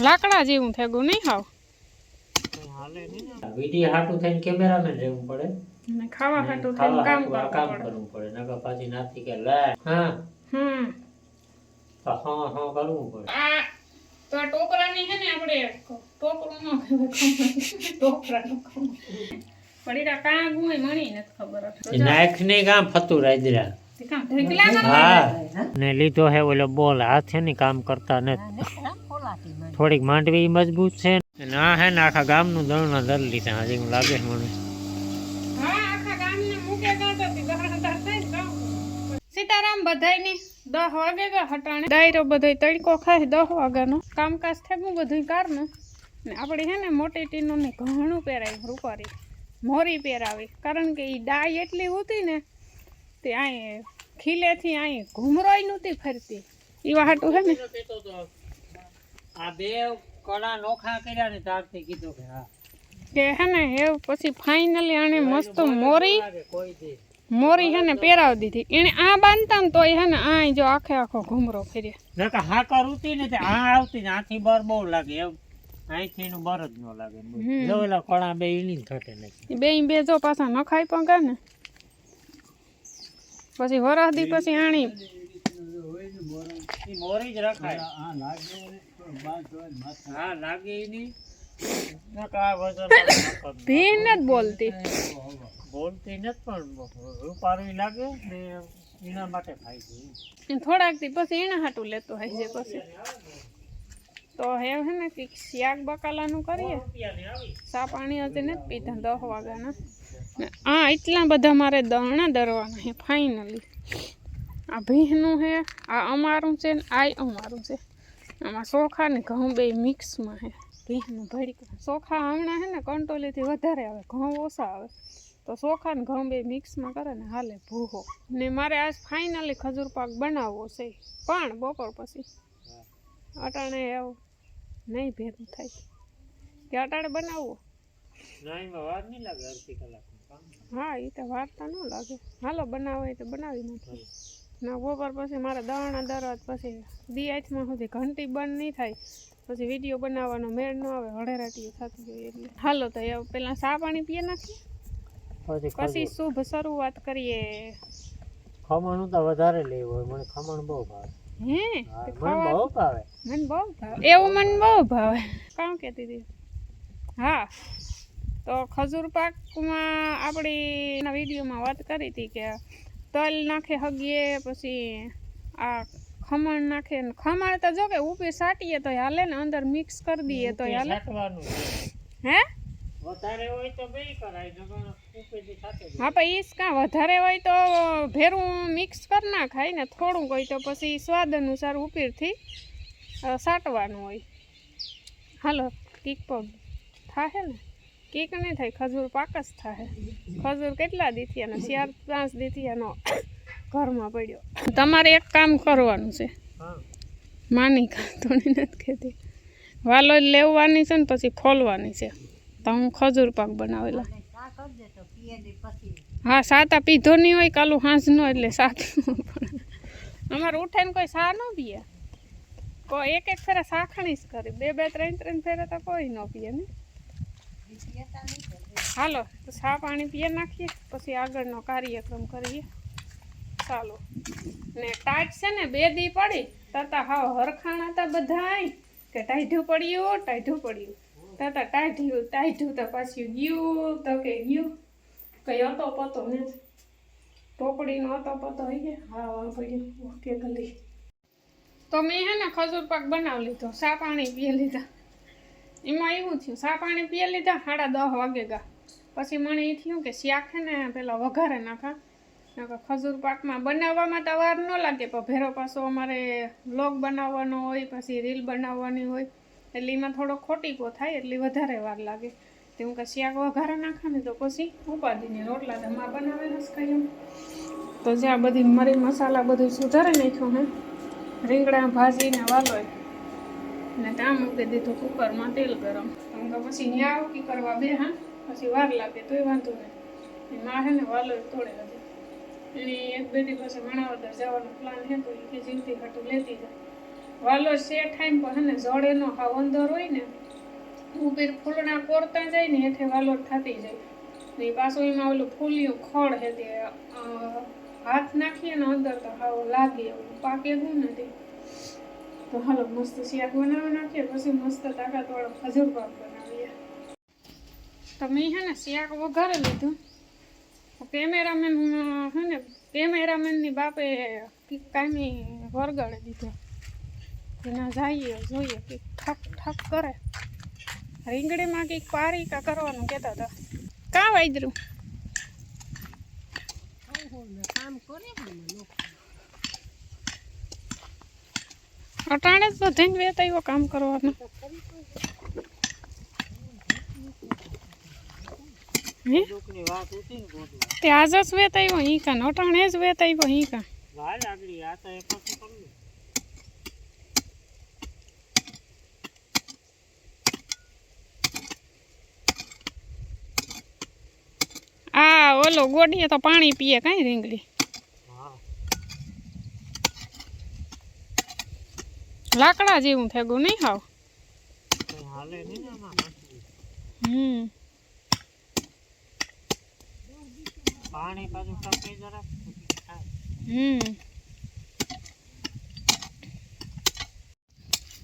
લાકડા જેવું થેગું નહીં હાવ. વીડિયો હાટું થઈને કેમેરામેન રહેવું પડે. અને ખાવા હાટું ખાવા થઈને કામ હાટું આ કામ કરવું પડે. કરવું પડે નકર પાછી નાથી કે લે. હા. હમ. તો હા હા કરવું પડે. આ તો આ ટોપરાની છે ને આપણે ટોપરું ન કહેવાય ટોપરાનું પડી રા કાં ગુય મણી નથી ખબર. એ નાખ ને કામ ફતું રાયદરા તે કામ ઢેકલા કરે હા. ને લીધો હે ઓલો બોલ. હાથે ની કામ કરતા ને થોડીક માંડવી મજબૂત છે ના. હે ને આખા ગામનું દળના દર લીધા. હજી હું લાગે મને. હા આખા ગામને મૂકે કાઢો તી બહારદાર થાય ને કામ સીતારામ બધાયની દહ વાગે ગા હટાણે. ડાયરો બધાય તડકો ખાય દહ વાગ્યાનો. કામકાજ થેગું બધું કારનું. ને આપણે હે ને મોટી ટીનું ને ઘણું પહેરાય રૂપારી. મોરી પહેરાવી. કારણ કે એ ડાય એટલી હતી ને તે અહીં ખીલેથી અહીં ઘૂમરોય નહોતી ફરતી. એવા હાટું હે ને? આ બે કળા નોખા કર્યા ને તારથી કીધું કે હા. કે હે ને હે પછી ફાઇનલી આને મસ્ત મોરી મોરી હે ને પહેરાવી દીધી. એને આ બાંધતા ને તોય હે ને આ જો આખે આખો ઘૂમરો ફેર્યો. નકર હાકર કરુતી ને તે આ આવતી ને આથી બર બહુ લાગે એમ. અહીંથી એનું બર જ ન લાગે. જો એલા કણા બે ઈની થટે નાખી બે બે જો પાછા નખાઈ પણ ગયા ને. પછી વરસદી પછી આણી. ઈ મોરી જ રખાય. હા લાગે ઈની નકર આ વજન ભીન જ બોલતી. બોલતી નથી પણ રૂપારું લાગે ને એના માટે ખાય છે. એ થોડાક દી પછી એના હાટું લેતો હોય છે પછી. તો હે હે ને કંઈક શાક બકાલાનું કરીએ. સા પાણી હજી નથી પીધા દસ વાગ્યાના. ને આ એટલા બધા મારે દાણા દરવાના છે ફાઇનલી આ ભીહનું છે આ અમારું છે ને, આ અમારું છે. આમાં ચોખા ને ઘઉં બે મિક્સમાં છે ભીહનું ભડીકું ચોખા હમણાં છે ને, કંટોલીથી વધારે આવે, ઘઉં ઓછા આવે. તો ચોખા ને ઘઉં બે મિક્સમાં કરે ને, હાલે ભૂહો. ને મારે આજ ફાઇનલી ખજૂર પાક બનાવવો છે. પણ બપોર પછી અટાણે એવું નહીં ભેગું થાય. કે અટાણે બનાવવો? વાર નહીં લાગે અડધી કલાકનું કામ હા એ તો વાર્તા ન લાગે. હાલો બનાવો એ તો બનાવી નાખીએ. ના બપોર પછી મારે દવાણા દરવાજ પછી બી આઠમાં સુધી ઘંટી બંધ નહીં થાય. પછી વીડિયો બનાવવાનો મેળ ન આવે હળેરાટીઓ થતી હોય એટલે. હાલો તો એ પેલા ચા પાણી પીએ નાખીએ? પછી પછી શુભ શરૂઆત કરીએ. ખમણ તો વધારે લેવું હોય મને ખમણ બહુ ભાવે. હે? હા, મને બહુ ભાવે. મને બહુ ભાવે. એવું મને બહુ ભાવે. કામ કહેતી હતી? હા. તો ખજૂર પાકમાં આપણી વિડીયોમાં વાત કરી હતી કે તલ નાખે હગીએ પછી આ ખમણ નાખે ખમણ તો જો કે ઉપી સાટીએ તો હાલે ને અંદર મિક્સ કરી દઈએ તો હાલે. હે? વધારે હોય તો બે કરાય. હા પણ ઈસ કાં વધારે હોય તો ભેરું મિક્સ કરી નાખાય ને થોડુંક હોય તો પછી સ્વાદ અનુસાર ઉપીરથી સાટવાનું હોય. હાલો ટીક પગ થાહે ને? કીક નહીં થાય ખજૂર પાક જ થાય ખજૂર કેટલા દીથિયાનો ચાર પાંચ દીથિયાનો ઘરમાં પડ્યો. તમારે એક કામ કરવાનું છે. હા. માની કાંતોની નથી કહેતી. વાલો લેવાની છે ને પછી ખોલવાની છે. તો હું ખજૂર પાક બનાવેલા. હા સાતા પીધો નહીં હોય કાલું હાંસનો એટલે સાત અમારે ઉઠાઈને કોઈ સા ન પીએ. કોઈ એક એક ફેરા સાખણી જ કરી. બે બે ત્રણ ત્રણ ફેરા તો કોઈ ન પીએ ને. હાલો, તો સા પાણી પીએ નાખીએ, પછી આગળનો કાર્યક્રમ કરીએ. ચાલો. ને ટાઈટ છે ને, બે દી પડી. તાતા હાવ હરખાણા હતા બધા કે ટાઈઢું પડ્યું, ટાઢું પડ્યું. તાતા ટાઢ્યું ટાઢ્યું તો પાછું ગયું, તો કે ગયું. કઈ હતો પતો ને ટોપડીનો હતો પતો હોય હા ભાઈ ઓકે, ગલી. તો મેં હે ને ખજૂર પાક બનાવી લીધો, સા પાણી પી લીધા. એમાં એવું થયું, સા પાણી પી લીધા, સાડા દસ વાગે ગા. પછી મને એ થયું કે છે ને, પેલા વઘારે નાખા. નકર ખજૂર પાકમાં બનાવવામાં તો વાર ન લાગે, પણ ભેરો પાછો અમારે વ્લોગ બનાવવાનો હોય, પછી રીલ બનાવવાની હોય, એટલે એમાં થોડો ખોટીકો થાય, એટલે વધારે વાર લાગે. તે હું કે શાક વઘારે નાખા ને તો પછી ઉપાડીને રોટલા તો માં બનાવેલા જ કહ્યું તો જ્યાં બધી મરી મસાલા બધું સુધારી નાખ્યું હે, રીંગણા ભાજીને વાલોય. ને ત્યાં મૂકી દીધું કુકરમાં તેલ ગરમ. કે પછી ન્યા કી કરવા બે, હા? પછી વાર લાગે તોય વાંધો નહીં. માં હે ને વાલો તોડે હતી એની એક બેટી પાસે માણાવદર જવાનો પ્લાન છે તો એ જીવતી હાટું લેતી જાય વાલો છે ટાઈમ પર, હે ને જડેનો હાવ અંદર હોય ને ઉપર ફૂલના કોરતા જાય ને હેઠે વાલો થતી જાય. ને એ પાછું એમાં ઓલું ફૂલ્યું ખડ હે તે હાથ નાખીએ ને અંદર તો હાવ લાગે એવું. પાકે ગું નથી. તો હાલો મસ્ત શાક બનાવી નાખીએ પછી મસ્ત તાકાતવાળો ખજૂર પાક બનાવીએ. તો મેં હે ને શાક વઘારી લીધું? કેમેરામેન હે ને કેમેરામેનની બાપે કાંઈ વરગાડી દીધો. એના જઈએ જોઈએ કે ઠક ઠક કરે. રીંગણીમાં કંઈક પારી કા કરવાનું કહેતા હતા. કાં વાઈદરું કામ કરે ને લોકો અટાણે જ બધાને વેત આવ્યો કામ કરવાનું. હે? દુઃખની વાત હતી ને ગોદવા તે આજ જ વેત આવ્યો હી કાન અટાણે જ વેત આવ્યો હી કાન વાલ આગળ આ તો એ પાછું કરવું આ ઓલો ગોડીએ તો પાણી પીએ કાંઈ રીંગણી લાકડા જેવું થેગું નહીં હાવ. કઈ હાલે નહીં ને આમાં માછલી. હમ. પાણી પાછું ટકે જરાક પછી થાય. હમ.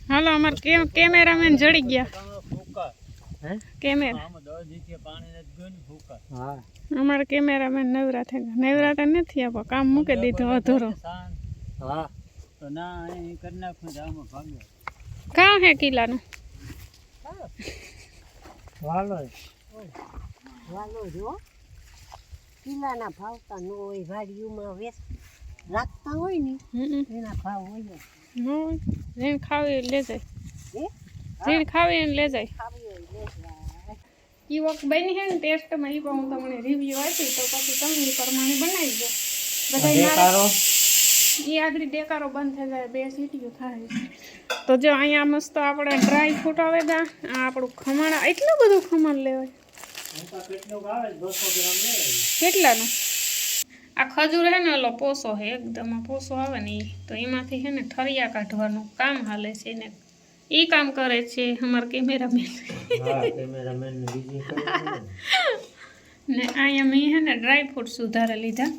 હાલો અમાર કે- કેમેરામેન જડી ગયા. હે? કેમેરા. હા. અમારા કેમેરામેન નવરા થઈ ગયા નવરા તો નથી આપો કામ મૂકી દીધું અધૂરો. હા. કાં હે કિલ્લાનું વાલો વાલો જો કિલ્લાના ભાવતા ન હોય વાડીઓમાં વેસ રાખતા હોય ને હમ એના ભાવ હોય જ. નો જેને ખાવી લે જાય હે? જેને ખાવી એને લે જાય ખાવી હોય લે જાય. ઈ વખત બની હે ને ટેસ્ટમાં ઈ પણ હું તમને રિવ્યુ આપી તો પછી તમે ઈ પ્રમાણે બનાવી દો. બધા દેખાડો એ આગળ ડેકારો બંધ થઈ જાય બે સીટીઓ થાય. તો જો અહીંયા મસ્ત આપણે ડ્રાય ફ્રૂટ આવે ગા આ આપણું ખમણ એટલું બધું ખમણ લેવાય. કેટલાનું? આ ખજૂર હે ને ઓલો પોસો હે એકદમ પોસો આવે ને એ તો એમાંથી હે ને ઠરિયા કાઢવાનું કામ હાલે છે ને. એ કામ કરે છે અમારા કેમેરામેન. ને અહીંયા મેં હે ને ડ્રાય ફ્રૂટ સુધારે લીધા.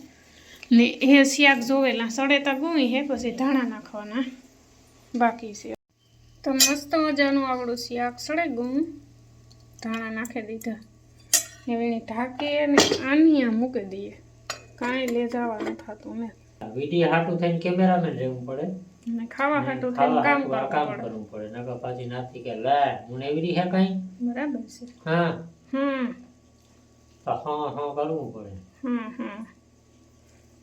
ને એ શાક જોવેલા સડેતા ગુમી હે પછી ધાણા નાખવાના. બાકી છે. તો મસ્ત મજાનું આવડું શાક સડે ગું ધાણા નાખી દીધા. હવે એને ઢાંકીએ અને આની મૂકી દઈએ. કાંઈ લે જવાનું થતું ને. વીડિયો હાટું થઈને કેમેરામેન રહેવું પડે. ને ખાવા હાટું થઈને કામ કરવું પડે. કરવું નકર પાછી નાથી કે લે હું એવી રીતે કઈ? બરાબર છે. હા. હમ. તો હા હા કરવું પડે. હમ હમ.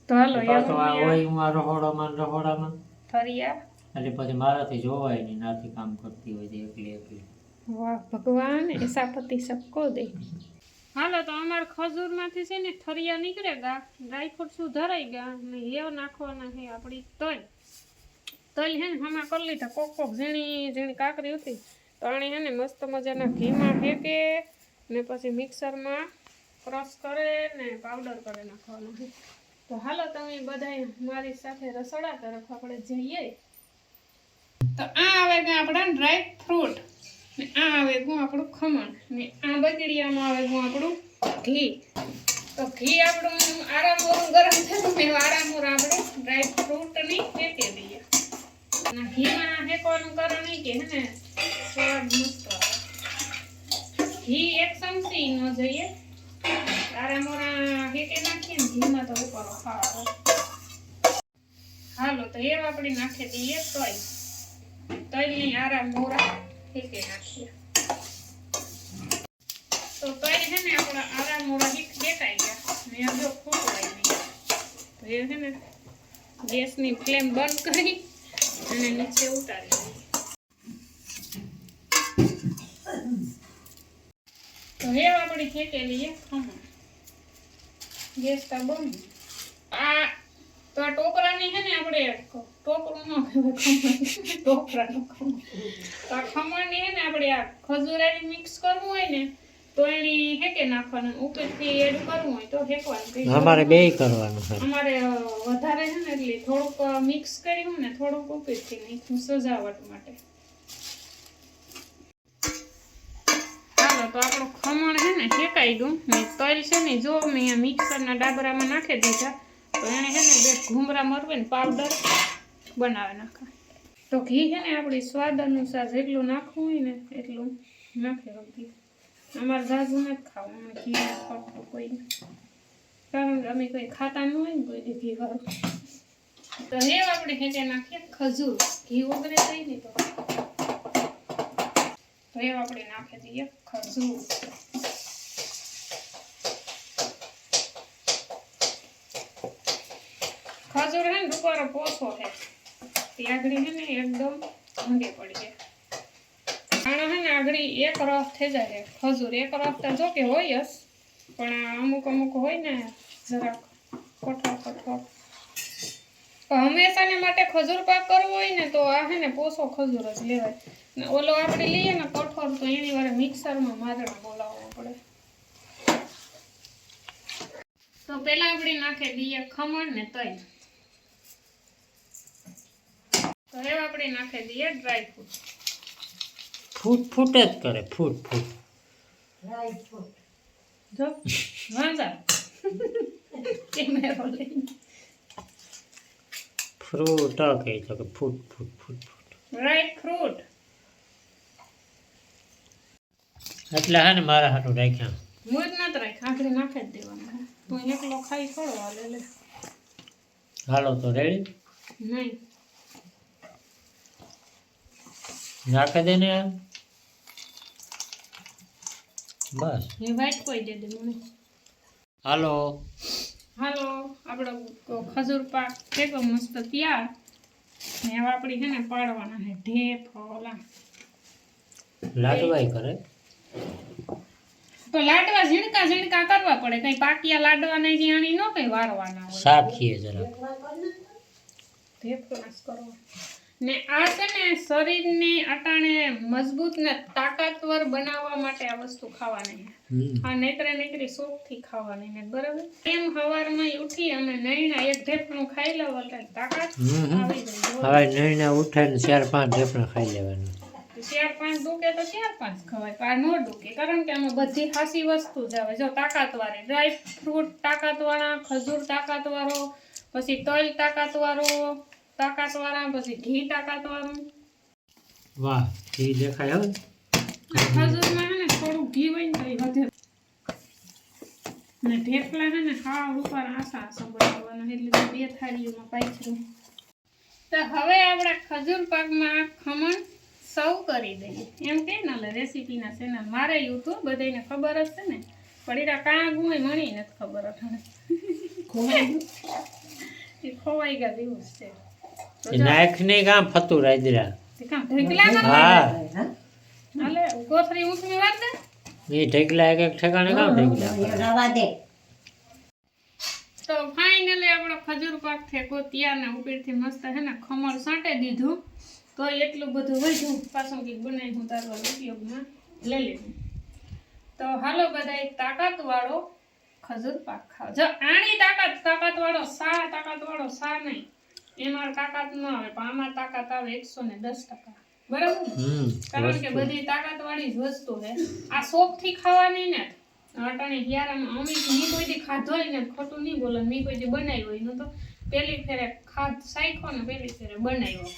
તો હાલો પાછો આ હોય હું આ રહોડામાં રહોડામાં ફરિયા? એટલે પછી મારાથી જોવાય નહીં નાથી કામ કરતી હોય છે એકલી એકલી. વાહ ભગવાન એસા પતિ સબકો દે. હાલો તો અમાર ખજૂરમાંથી છે ને ઠરિયા નીકળે ગા. ડ્રાયફ્રૂટ શું ધરાઈ ગયા ને હેવ નાખવાના છે આપણી તલ. તલ હે ને હમણાં કરી લીધા કોક કોક ઝીણી ઝીણી કાકરી હતી. તો આણી હે ને મસ્ત મજાના ઘીમાં ફેંકે ને પછી મિક્સરમાં ક્રશ કરે ને પાવડર કરી નાખવાનો છે તો હાલો તમે બધાય મારી સાથે રસોડા તરફ આપણે જઈએ. તો આ આવે ગયા આપણા ડ્રાય ફ્રૂટ ને આ આવે ગું આપણું ખમણ. ને આ બગડીયામાં આવે ગું આપણું ઘી. તો ઘી આપણું આરામોરું ગરમ થયું ને આરામોર આપણે ડ્રાય ફ્રૂટની ફેંકી દઈએ. ઘીમાં ફેંકવાનું કારણ એ કે હે ને, સ્વાદ મસ્ત ઘી એક ચમચી ન જોઈએ. આરામોરા ફેંકી નાખીએ ને ઘીમાં તો ઉપર ખાવા હાલો, તો એ આપણે નાખી દઈએ તોય. તલની આરા મોરા નાખીએ. તો તલ છે ને આપણા આરા મોરા ગયા. ને હવે ફૂટવાય નહીં. એ છે ને ગેસની ફ્લેમ બંધ કરી અને નીચે ઉતારી તો હવે આપણી ફેંકેલી ખમણ ગેસ બંધ આ તો આ ટોપરાની છે ને આપણે ટોપરું ન કહેવાય ટોપરાનું ખમણ. તો આ ખમણની છે ને આપણે આ ખજૂરાની મિક્સ કરવું હોય ને તો એની હેકે નાખવાનું ઉપરથી એડ કરવું હોય તો હેકવાનું અમારે બે કરવાનું છે. અમારે વધારે છે ને એટલે થોડુંક મિક્સ કર્યું ને થોડુંક ઉપરથી નાખ્યું સજાવટ માટે. તો આપણું ખમણ છે ને શેકાઈ ગયું. મેં તલ છે ને જો મેં અહીંયા મિક્સરના ડાબરામાં નાખી દીધા, તો એને છે ને બે ઘૂમરા મરવે ને પાવડર બનાવી નાખા તો ઘી છે ને આપણી સ્વાદ અનુસાર જેટલું નાખવું હોય ને એટલું નાખી રાખીએ અમારે ઝાઝું નથી ખાવું, અમે ઘી ખાતું કોઈ કારણ કે અમે કોઈ ખાતા ન હોય ને કોઈ ઘી વાળું. તો હે આપણે હેઠે નાખીએ ખજૂર. ઘી વગરે થઈ ને તો તો એ આપણે નાખી દઈએ ખજૂર ખજૂર હે ને દુપારો પોસો છે તે આગળ હે ને એકદમ ભંગે પડી જાય આનો હે ને આગળ એક રફ થઈ જાય છે ખજૂર એક રફ તો જો કે હોય જ પણ આ અમુક અમુક હોય ને જરાક કઠોળ કઠોળ પણ હંમેશાને માટે ખજૂર પાક કરવો હોય ને તો આ હે ને પોસો ખજૂર જ લેવાય ને ઓલો આપણે લઈએ ને કઠોળ તો એની વારે મિક્સરમાં માદણા બોલાવવો પડે. તો પેલા આપણે નાખી દઈએ ખમણ ને તલ તો હવે આપણે નાખી દઈએ ડ્રાય ફ્રૂટ ફૂટ ફૂટ જ કરે ફૂટ ફૂટ. રાઈટ ફ્રૂટ જો વાંધા. કેમેરો લઈને ફ્રૂટ કહે છે કે ફૂટ ફૂટ ફૂટ ફૂટ. રાઈટ ફ્રૂટ એટલે હે ને મારા હાટું રાખ્યા. હું જ નત રાખ આખરે નાખી જ દેવાના તું એકલો ખાઈ થોડો હાલે લે. હાલો તો રેડી. નહીં. નાખી દે ને આ બસ. એ વાઈટ કોઈ દે દે મને. હાલો. હાલો આપણો ક- ખજૂર પાક થેકો મસ્ત તૈયાર. ને હવે આપણી છે ને પાડવાના છે ઢેફ ઓલા લાડવાઈ કરે. તો લાડવા ઝીણકા ઝીણકા કરવા પડે. કઈ પાકિયા લાડવા નહીં જાણી નો કઈ વારવાના હોય. સાખીએ જરા ને આ છે ને શરીરને અટાણે મજબૂત ને તાકાતવર બનાવવા માટે આ વસ્તુ ખાવાની. આ નેત્રે નેત્રી શોખથી ખાવાની ને બરાબર? એમ હવારમાં ઉઠી અને નૈણા એક ઢેફણું ખાઈ લેવા એટલે તાકાત. આવી જાય હવે નૈણા ઉઠે ને ચાર પાંચ ઢેફણા ખાઈ લેવાનું. ચાર પાંચ દુખે તો શેર પાંચ ખવાય પણ ન દુખે. કારણ કે આમાં બધી ખાસી વસ્તુ જ આવે. જો તાકાતવાળી ડ્રાય ફ્રૂટ તાકાતવાળા ખજૂર તાકાતવાળો પછી તલ તાકાતવાળો તાકાતવાળા પછી ઘી તાકાતવાળું. વાહ ઘી દેખાય હવે? ખજૂરમાં હે ને થોડું ઘી હોય ને તો એ વધે. ને ઢેફલા હે ને હા ઉપર આસા બનાવવાના એટલે બે થાળીઓમાં પાથરું તો હવે આપણા ખજૂર પાકમાં ખમણ સૌ કરી દઈએ. એમ કે ને રેસીપીના ચેનલ મારે યુટ્યુબ બધાને ખબર જ છે ને. પડીરા કાં ગુંય મણી નથી ખબર અઠાણે. એ ખોવાઈ ગયા દિવસ છે. નાખ ને કામ ફતું રાજરા તે કાં ના હા. હાલે વાત એ ઢેકલા એક એક ઠેકાણે કામ ઢેકલા દે. તો ફાઇનલી આપણો ખજૂર પાક થેકો તૈયાર ને ઉપરથી મસ્ત છે ને ખમણ સાંટે દીધું. તો એટલું બધું વધ્યું. પાછું કંઈક બનાવી હું તારવા ઉપયોગમાં લઈ લેવું તો હાલો બધા એક તાકાત વાળો ખજૂર પાક ખાવ જો આની તાકાત તાકાત વાળો સા તાકાત વાળો સા નહીં. એમાં તાકાત ન આવે પણ આમાં તાકાત આવે એકસો ને દસ ટકા. બરાબર? કારણ કે બધી તાકાત વાળી જ વસ્તુ છે. આ શોખથી ખાવાની ને અટાણે હિયારામાં અમે મેં કોઈ દી ખાધો હોય ને ખોટું નહીં બોલે મેં કોઈ દી બનાવ્યો હોય. ન તો પેલી ફેરે ખાધ સાયખો ને પેલી ફેરે બનાવ્યો.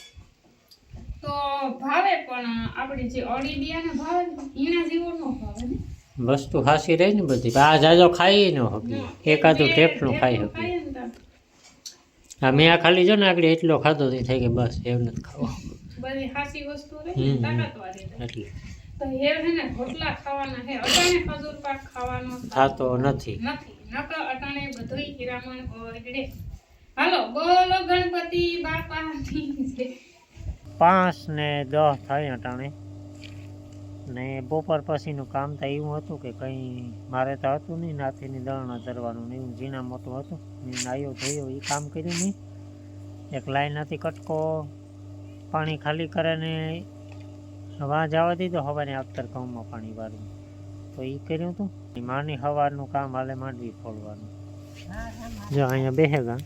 તો ભાવે પણ આપણી જે અડી ભાવે ને જેવો ન ભાવે ને. વસ્તુ ખાસી રહી ને બધી. આ જાજો ખાઈ ન હકી એકાદું ઢેફણું ખાઈ શકી હકી આ મેં આ ખાલી જો ને આગળ એટલો ખાધો તે થઈ કે બસ એમ નથી ખાવો. બધી હાસી વસ્તુ રહે હમ, ને હમ. તાકાતવાળી રહે. એટલે. તો એ છે ને રોટલા ખાવાના છે. અટાણે ખજૂર પાક ખાવાનો થાતો નથી. નથી. નકર અટાણે બધુંય હીરામણ ઓગળે. હાલો બોલો ગણપતિ બાપાની. પાંચ ને દસ થાય અટાણે. ને બપોર પછીનું કામ તો એવું હતું કે કંઈ મારે તો હતું નહીં નાથીની દળણા ધરવાનું ને એવું, ઝીણા મોટું હતું. નાયો ધોયો, એ કામ કર્યું નહીં. એક લાઈનથી કટકો, પાણી ખાલી કરે ને વાં જવા દીધો હવાને આફતર ઘઉંમાં પાણી વાળું. તો એ કર્યું હતું માની હવારનું કામ હાલે માંડવી ફોડવાનું. જો અહીંયા બેહેગા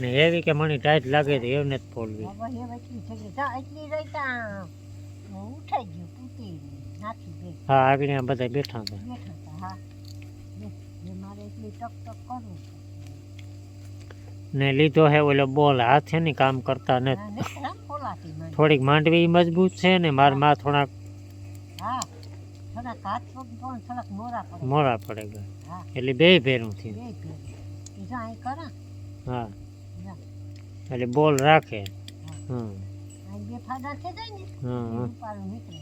ને એવી કે મને ટાઈટ લાગે તો એમને જ ફોડવી હવે હવે એટલી થઈ ગઈ જા એટલી રહી તા ઉઠાઈ ગયું તૂટી નાખી ગઈ હા આગળ અહીંયા બધા બેઠા હતા બેઠા હતા હા લે, લે મારે એટલી ટક ટક કરવું ને લીધો હે ઓલો બોલ હાથે ની કામ કરતા નથી હા ને રામ ખોલાતી મને થોડીક માંડવી મજબૂત છે ને મારા માં થોડાક હા થોડાક હાથ પગ પણ થોડાક મોરા પડે મોડા પડે ગયા હા એટલે બે ભેરું થયું બે ભેગું એ જા અહીં કરા હા જા એટલે બોલ રાખે હમ અહીં બે ફાદા થઈ જાય ને હમ હમ. ઉપાડું નીકળે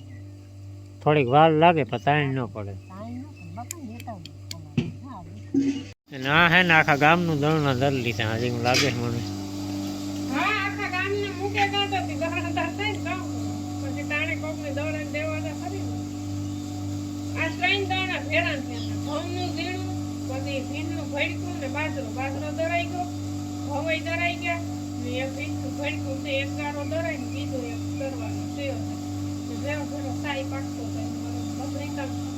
થોડીક વાર લાગે પણ તાણ ન પડે કાંઈ ન પણ બાપા લેતા આવું ખોલાવી. હા અને આ હે ને આખા ગામનું દળના દર લીધા હજી હું લાગે છે મને હા આખા ગામને મૂકે કાઢો તી દહાડા થાય ને કામ પછી તાણે કોકને દોડાને દેવાના ખરી ને. આ ત્રણ દાણા ભેળા થયા હતા ઘઉંનું ઝીણું પછી ભીંડનું ભડકું ને બાજરો બાજરો દળાઈ ગયો ઘઉંય દળાઈ ગયા ને એક ભીંડનું ભડકું છે, એક ગારો દળાઈ ને બીજો એક થયો છે. જેવો ઘણો સાઈ પાકતો થાય કામ